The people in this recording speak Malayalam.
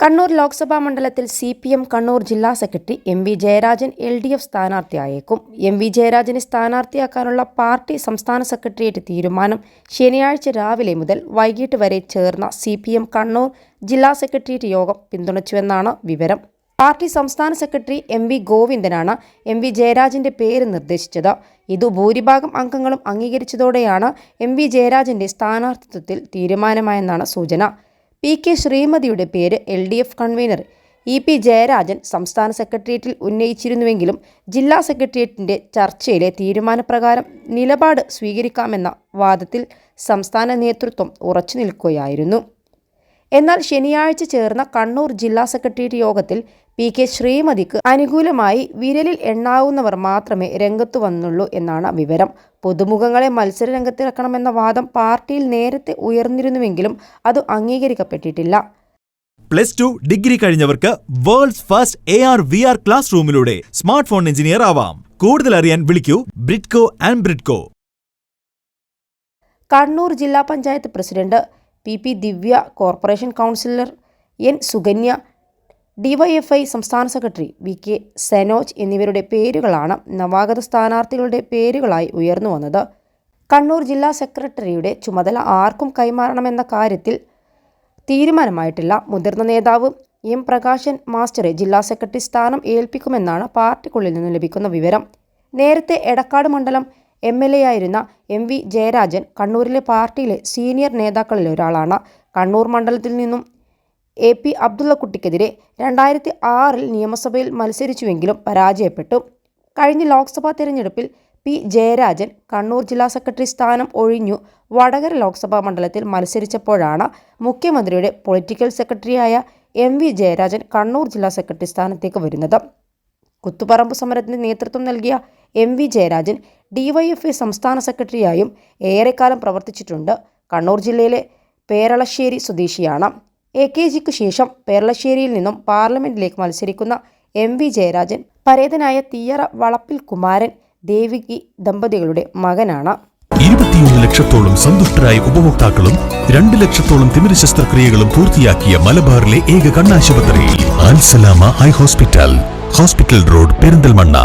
കണ്ണൂർ ലോക്സഭാ മണ്ഡലത്തിൽ സി പി എം കണ്ണൂർ ജില്ലാ secretary M V Jayarajan L D F സ്ഥാനാർത്ഥിയായേക്കും. M V ജയരാജനെ സ്ഥാനാർത്ഥിയാക്കാനുള്ള പാർട്ടി സംസ്ഥാന സെക്രട്ടേറിയറ്റ് തീരുമാനം ശനിയാഴ്ച രാവിലെ മുതൽ വൈകിട്ട് വരെ ചേർന്ന സി പി എം കണ്ണൂർ ജില്ലാ സെക്രട്ടേറിയറ്റ് യോഗം പിന്തുണച്ചുവെന്നാണ് വിവരം. പാർട്ടി സംസ്ഥാന സെക്രട്ടറി എം വി ഗോവിന്ദനാണ് എം വി ജയരാജന്റെ പേര് നിർദ്ദേശിച്ചത്. ഇത് ഭൂരിഭാഗം അംഗങ്ങളും അംഗീകരിച്ചതോടെയാണ് എം വി ജയരാജന്റെ സ്ഥാനാർത്ഥിത്വത്തിൽ തീരുമാനമായെന്നാണ് സൂചന. പി കെ ശ്രീമതിയുടെ പേര് L D F convener. E P Jayarajan സംസ്ഥാന സെക്രട്ടേറിയറ്റിൽ ഉന്നയിച്ചിരുന്നുവെങ്കിലും ജില്ലാ സെക്രട്ടേറിയറ്റിന്റെ ചർച്ചയിലെ തീരുമാനപ്രകാരം നിലപാട് സ്വീകരിക്കാമെന്ന വാദത്തിൽ സംസ്ഥാന നേതൃത്വം ഉറച്ചു നിൽക്കുകയായിരുന്നു. എന്നാൽ ശനിയാഴ്ച ചേർന്ന കണ്ണൂർ ജില്ലാ സെക്രട്ടേറിയറ്റ് യോഗത്തിൽ പി കെ ശ്രീമതിക്ക് അനുകൂലമായി വിരലിൽ എണ്ണാവുന്നവർ മാത്രമേ രംഗത്തു വന്നുള്ളൂ എന്നാണ് വിവരം. പുതുമുഖങ്ങളെ മത്സര രംഗത്തിറക്കണമെന്ന വാദം പാർട്ടിയിൽ നേരത്തെ ഉയർന്നിരുന്നുവെങ്കിലും അത് അംഗീകരിക്കപ്പെട്ടിട്ടില്ല. Plus two degree കഴിഞ്ഞവർക്ക് world's first A R V R class റൂമിലൂടെ smart phone engineer ആവാം. കൂടുതൽ അറിയാൻ വിളിക്കൂ ബ്രിഡ്കോ ആൻഡ് ബ്രിഡ്കോ. കണ്ണൂർ ജില്ലാ panchayat president P P Divya corporation councillor N Sukanya DYFI സംസ്ഥാന സെക്രട്ടറി വി കെ സെനോജ് എന്നിവരുടെ പേരുകളാണ് നവാഗത സ്ഥാനാർത്ഥികളുടെ പേരുകളായി ഉയർന്നു വന്നത്. കണ്ണൂർ ജില്ലാ സെക്രട്ടറിയുടെ ചുമതല ആർക്കും കൈമാറണമെന്ന കാര്യത്തിൽ തീരുമാനമായിട്ടില്ല. മുതിർന്ന നേതാവ് എം പ്രകാശൻ മാസ്റ്ററെ ജില്ലാ സെക്രട്ടറി സ്ഥാനം ഏൽപ്പിക്കുമെന്നാണ് പാർട്ടിക്കുള്ളിൽ നിന്ന് ലഭിക്കുന്ന വിവരം. നേരത്തെ എടക്കാട് മണ്ഡലം എം എൽ എ ആയിരുന്ന എം വി ജയരാജൻ കണ്ണൂരിലെ പാർട്ടിയിലെ സീനിയർ നേതാക്കളിൽ ഒരാളാണ്. കണ്ണൂർ മണ്ഡലത്തിൽ നിന്നും എ പി അബ്ദുള്ളക്കുട്ടിക്കെതിരെ രണ്ടായിരത്തി ആറിൽ നിയമസഭയിൽ മത്സരിച്ചുവെങ്കിലും പരാജയപ്പെട്ടു. കഴിഞ്ഞ ലോക്സഭാ തെരഞ്ഞെടുപ്പിൽ പി ജയരാജൻ കണ്ണൂർ ജില്ലാ സെക്രട്ടറി സ്ഥാനം ഒഴിഞ്ഞു വടകര ലോക്സഭാ മണ്ഡലത്തിൽ മത്സരിച്ചപ്പോഴാണ് മുഖ്യമന്ത്രിയുടെ പൊളിറ്റിക്കൽ സെക്രട്ടറിയായ എം വി ജയരാജൻ കണ്ണൂർ ജില്ലാ സെക്രട്ടറി സ്ഥാനത്തേക്ക് വരുന്നത്. കുത്തുപറമ്പ് സമരത്തിന് നേതൃത്വം നൽകിയ എം വി ജയരാജൻ ഡിവൈഎഫ്ഐ സംസ്ഥാന സെക്രട്ടറിയായും ഏറെക്കാലം പ്രവർത്തിച്ചിട്ടുണ്ട്. കണ്ണൂർ ജില്ലയിലെ പേരളശ്ശേരി സ്വദേശിയാണ്. എ കെ ജിക്ക് ശേഷം പേർളശ്ശേരിയിൽ നിന്നും പാർലമെന്റിലേക്ക് മത്സരിക്കുന്ന എം വി ജയരാജൻ പരേതനായ തീയറ വളപ്പിൽ കുമാരൻ ദേവികി ദമ്പതികളുടെ മകനാണ്. ഇരുപത്തിയൊന്ന് ലക്ഷത്തോളം സന്തുഷ്ടരായ ഉപഭോക്താക്കളും രണ്ട് ലക്ഷത്തോളം തിമിര ശസ്ത്രക്രിയകളും പൂർത്തിയാക്കിയ മലബാറിലെ ഏക കണ്ണാശുപത്രി ഹോസ്പിറ്റൽ ഹോസ്പിറ്റൽ റോഡ് പെരിന്തൽമണ്ണ.